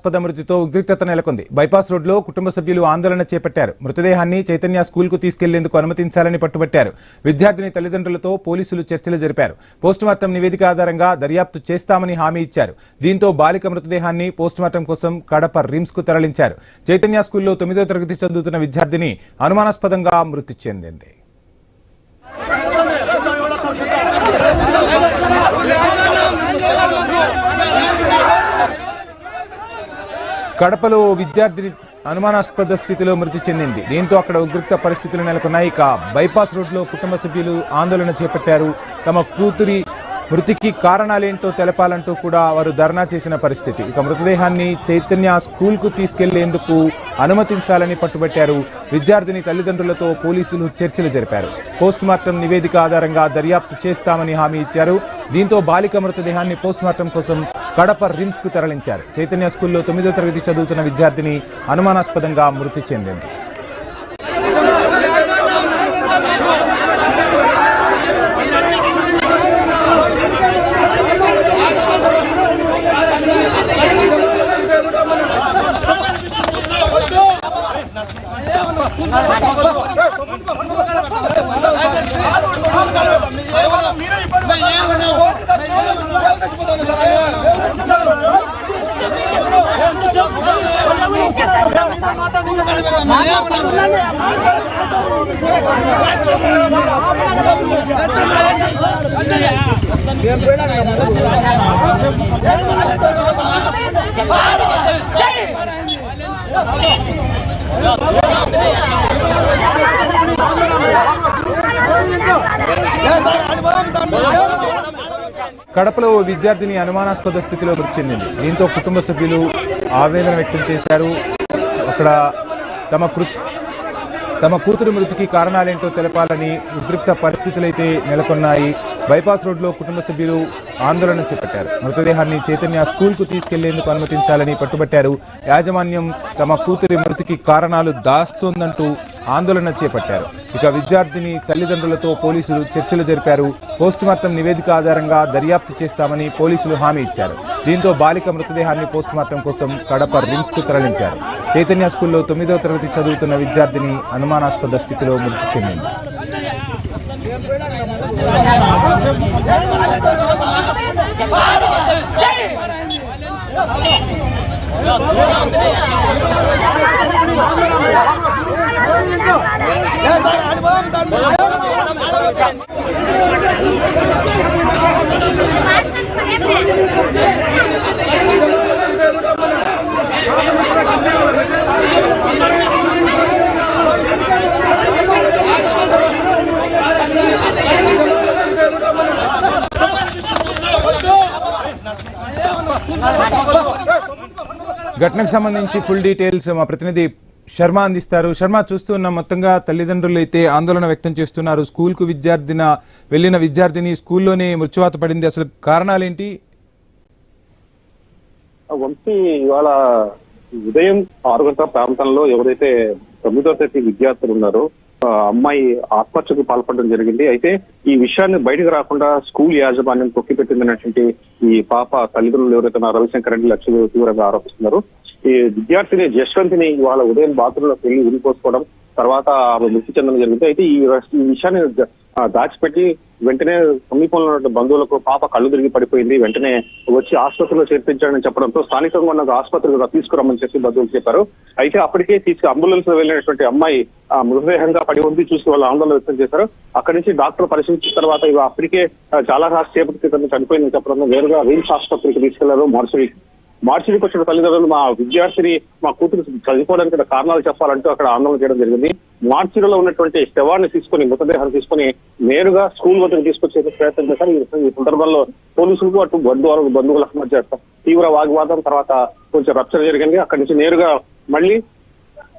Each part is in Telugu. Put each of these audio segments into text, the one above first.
వివాదాస్పద మృతితో ఉద్రిక్తత నెలకొంది. బైపాస్ రోడ్లో కుటుంబ సభ్యులు ఆందోళన చేపట్టారు. మృతదేహాన్ని చైతన్య స్కూల్కు తీసుకెళ్ళేందుకు అనుమతించాలని పట్టుబట్టారు. విద్యార్థిని తల్లిదండ్రులతో పోలీసులు చర్చలు జరిపారు. పోస్టుమార్టం నివేదిక ఆధారంగా దర్యాప్తు చేస్తామని హామీ ఇచ్చారు. దీంతో బాలిక మృతదేహాన్ని పోస్టుమార్టం కోసం కడప రిమ్స్కు తరలించారు. చైతన్య స్కూల్లో తొమ్మిదో తరగతి చదువుతున్న విద్యార్థిని అనుమానాస్పదంగా మృతి చెందింది. కడపలో విద్యార్థిని అనుమానాస్పద స్థితిలో మృతి చెందింది. దీంతో అక్కడ ఉద్రిక్త పరిస్థితులు నెలకొన్నాయి. ఇక బైపాస్ రోడ్లో కుటుంబ సభ్యులు ఆందోళన చేపట్టారు. తమ కూతురి మృతికి కారణాలేంటో తెలపాలంటూ కూడా వారు ధర్నా చేసిన పరిస్థితి. ఇక మృతదేహాన్ని చైతన్య స్కూల్కు తీసుకెళ్ళేందుకు అనుమతించాలని పట్టుబట్టారు. విద్యార్థిని తల్లిదండ్రులతో పోలీసులు చర్చలు జరిపారు. పోస్టుమార్టం నివేదిక ఆధారంగా దర్యాప్తు చేస్తామని హామీ ఇచ్చారు. దీంతో బాలిక మృతదేహాన్ని పోస్టుమార్టం కోసం కడప రిమ్స్కు తరలించారు. చైతన్య స్కూల్లో తొమ్మిదో తరగతి చదువుతున్న విద్యార్థిని అనుమానాస్పదంగా మృతి చెందింది. మేము పోయినా కడపలో ఓ విద్యార్థిని అనుమానాస్పద స్థితిలో మృతి చెందింది దీంతో కుటుంబ సభ్యులు ఆవేదన వ్యక్తం చేశారు. అక్కడ తమ కృ తమ కూతురు మృతికి కారణాలేంటో తెలపాలని ఉద్రిక్త పరిస్థితులైతే నెలకొన్నాయి. బైపాస్ రోడ్లో కుటుంబ సభ్యులు ఆందోళన చేపట్టారు. మృతదేహాన్ని చైతన్య స్కూల్కు తీసుకెళ్ళేందుకు అనుమతించాలని పట్టుబట్టారు. యాజమాన్యం తమ కూతురి మృతికి కారణాలు దాస్తోందంటూ ఆందోళన చేపట్టారు. ఇక విద్యార్థిని తల్లిదండ్రులతో పోలీసులు చర్చలు జరిపారు. పోస్టుమార్టం నివేదిక ఆధారంగా దర్యాప్తు చేస్తామని పోలీసులు హామీ ఇచ్చారు. దీంతో బాలిక మృతదేహాన్ని పోస్టుమార్టం కోసం కడప రిమ్స్కు తరలించారు. చైతన్య స్కూల్లో తొమ్మిదవ తరగతి చదువుతున్న విద్యార్థిని అనుమానాస్పద స్థితిలో మృతి చెందింది. ఆడిపోతాడు ఘటనకు సంబంధించి ఫుల్ డీటెయిల్స్ మా ప్రతినిధి శర్మ అందిస్తారు. శర్మ చూస్తున్న మొత్తంగా తల్లిదండ్రులు అయితే ఆందోళన వ్యక్తం చేస్తున్నారు. స్కూల్కు విద్యార్థిన వెళ్ళిన విద్యార్థిని స్కూల్లోనే మృత్యువాత పడింది. అసలు కారణాలేంటి? వంశీ ఇవాళ ఉదయం ఆరు గంటల ప్రాంతంలో ఎవరైతే తొమ్మిదో తరగతి విద్యార్థులు ఉన్నారో అమ్మాయి ఆత్మహత్యకు పాల్పడడం జరిగింది. అయితే ఈ విషయాన్ని బయటకు రాకుండా స్కూల్ యాజమాన్యం తొక్కిపెట్టిందనేటువంటి ఈ పాప తల్లిదండ్రులు ఎవరైతే రవిశంకర్ రెడ్డి లక్ష్మీ తీవ్రంగా ఆరోపిస్తున్నారు. ఈ విద్యార్థిని జశ్వంతిని ఇవాళ ఉదయం బాత్రూంలోకి వెళ్ళి ఉరిపోసుకోవడం తర్వాత ఆమె మృతి చెందడం జరిగింది. అయితే ఈ విషయాన్ని దాచిపెట్టి వెంటనే సమీపంలో ఉన్న బంధువులకు పాప కళ్ళు తిరిగి పడిపోయింది. వెంటనే వచ్చి ఆసుపత్రిలో చేర్పించాడని చెప్పడంతో స్థానికంగా ఉన్న ఆసుపత్రికి తీసుకురమ్మని చెప్పి బంధువులు చెప్పారు. అయితే అప్పటికే తీసుకు అంబులెన్స్లో వెళ్ళినటువంటి అమ్మాయి ఆ, మృతదేహంగా పడి ఉంది చూసి వాళ్ళు ఆందోళన వ్యక్తం చేశారు. అక్కడి నుంచి డాక్టర్ పరిశీలించిన తర్వాత ఇవి అప్పటికే చాలా సేపటి క్రితం చనిపోయిందని చెప్పడంతో వేరుగా రిమ్స్ ఆసుపత్రికి తీసుకెళ్ళారు మరుసటి మార్చిడికి వచ్చిన తల్లిదండ్రులు మా విద్యార్థిని మా కూతురు చదువుకోవడానికి కారణాలు చెప్పాలంటూ అక్కడ ఆందోళన చేయడం జరిగింది. మార్చిలో ఉన్నటువంటి శవాన్ని తీసుకుని మృతదేహాన్ని తీసుకుని నేరుగా స్కూల్ వద్దకు తీసుకొచ్చే ప్రయత్నం చేశారు. ఈ- సందర్భంలో పోలీసులకు అటు బంధువులకు బంధువులకు మధ్య తీవ్ర వాగ్వాదం తర్వాత కొంచెం రప్చర్ జరిగింది. అక్కడి నుంచి నేరుగా మళ్ళీ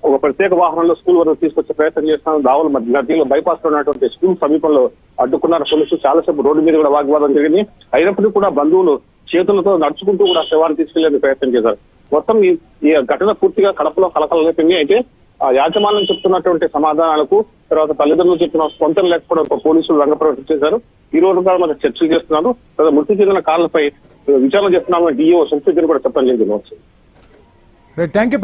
ఒక ప్రత్యేక వాహనంలో స్కూల్ వరకు తీసుకొచ్చే ప్రయత్నం చేస్తున్నాను దావుల మధ్య మధ్యలో బైపాస్లో ఉన్నటువంటి స్కూల్ సమీపంలో అడ్డుకున్నారు పోలీసులు. చాలాసేపు రోడ్డు మీద కూడా వాగ్వాదం జరిగింది. అయినప్పటికీ కూడా బంధువులు చేతులతో నడుచుకుంటూ కూడా శవాన్ని తీసుకెళ్ళే ప్రయత్నం చేశారు. మొత్తం ఈ ఘటన పూర్తిగా కడపలో కలకలం అయితే ఆ యాజమాన్యం చెప్తున్నటువంటి సమాధానాలకు తర్వాత తల్లిదండ్రులు చెప్పిన స్పందన లేకపోవడం పోలీసులు రంగప్రవేశం చేశారు. ఈ రోజు కూడా మనం చర్చలు చేస్తున్నారు. తర్వాత మృతి చెందిన కారణంపై విచారణ చేస్తున్నామని డిఓ సంస్థ కూడా చెప్పడం జరిగింది. Thank you